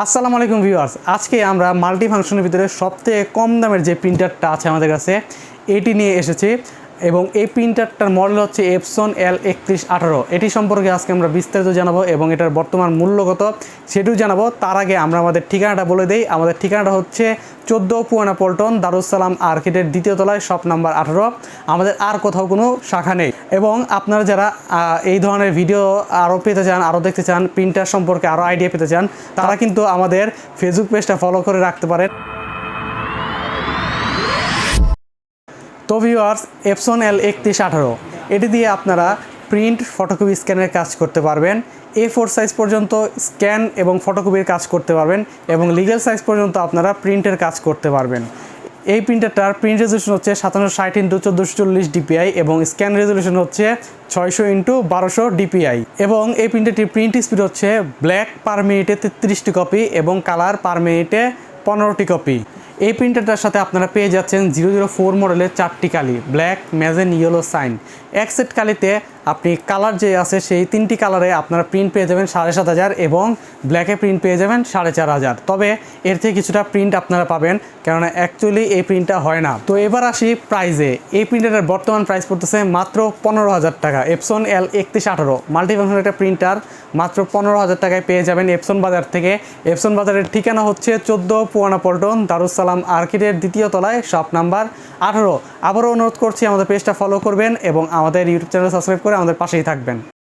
আসসালামু আলাইকুম ভিউয়ার্স। আজকে আমরা মাল্টি ফাংশনের ভিতরে সবথেকে কম দামের যে প্রিন্টারটা আছে আমাদের কাছে, এটি নিয়ে এসেছি। এবং এই প্রিন্টারটার মডেল হচ্ছে এপসন এল একত্রিশ আঠারো। এটি সম্পর্কে আজকে আমরা বিস্তারিত জানাব এবং এটার বর্তমান মূল্য কত সেটিও জানাব। তার আগে আমরা আমাদের ঠিকানাটা বলে দিই। আমাদের ঠিকানাটা হচ্ছে চোদ্দ পুয়ানা পল্টন, দারুসালাম আর্কিটের দ্বিতীয় তলায়, শপ নাম্বার আঠারো। আমাদের আর কোথাও কোনো শাখা নেই। এবং আপনারা যারা এই ধরনের ভিডিও আরও পেতে চান আরও দেখতে চান প্রিন্টার সম্পর্কে আরও আইডিয়া পেতে চান, তারা কিন্তু আমাদের ফেসবুক পেজটা ফলো করে রাখতে পারেন। তো এপসন এল একত্রিশ আঠারো এটি দিয়ে আপনারা প্রিন্ট ফটোকপি স্ক্যানের কাজ করতে পারবেন। এ ফোর সাইজ পর্যন্ত স্ক্যান এবং ফটোকপির কাজ করতে পারবেন এবং লিগেল সাইজ পর্যন্ত আপনারা প্রিন্টের কাজ করতে পারবেন। এই প্রিন্টারটার প্রিন্ট রেজলিউশন হচ্ছে সাতান্ন ষাট ইন্টু চোদ্দোশো চল্লিশ ডিপিআই এবং স্ক্যান রেজলিউশন হচ্ছে ছয়শো ইন্টু বারোশো ডিপিআই এবং এই প্রিন্টারটির প্রিন্ট স্পিড হচ্ছে ব্ল্যাক পার মিনিটে তেত্রিশটি কপি এবং কালার পার মিনিটে পনেরোটি কপি এই প্রিন্টারটার সাথে আপনারা পেয়ে যাচ্ছেন জিরো জিরো ফোর মডেলের চারটি কালি, ব্ল্যাক ম্যাজেন ইয়েলো, সাইন। এক সেট কালিতে আপনি কালার যে আছে সেই তিনটি কালারে আপনারা প্রিন্ট পেয়ে যাবেন সাড়ে সাত হাজার এবং ব্ল্যাকে প্রিন্ট পেয়ে যাবেন সাড়ে চার হাজার। তবে এর থেকে কিছুটা প্রিন্ট আপনারা পাবেন, কেননা অ্যাকচুয়ালি এই প্রিন্টটা হয় না। তো এবার আসি প্রাইজে এই প্রিন্টারের বর্তমান প্রাইস পড়তেছে মাত্র পনেরো হাজার টাকা। এপসন এল একত্রিশ আঠারো। মাল্টিফাংশন একটা প্রিন্টার মাত্র পনেরো হাজার টাকায় পেয়ে যাবেন এপসন বাজার থেকে। এপসন বাজারের ঠিকানা হচ্ছে চোদ্দ পুয়ানা পল্টন দারুসালাম আর্কিটের দ্বিতীয় তলায়, শপ নাম্বার আঠারো। আবারও অনুরোধ করছি, আমাদের পেজটা ফলো করবেন এবং আমাদের ইউটিউব চ্যানেল সাবস্ক্রাইব করে আমাদের পাশেই থাকবেন।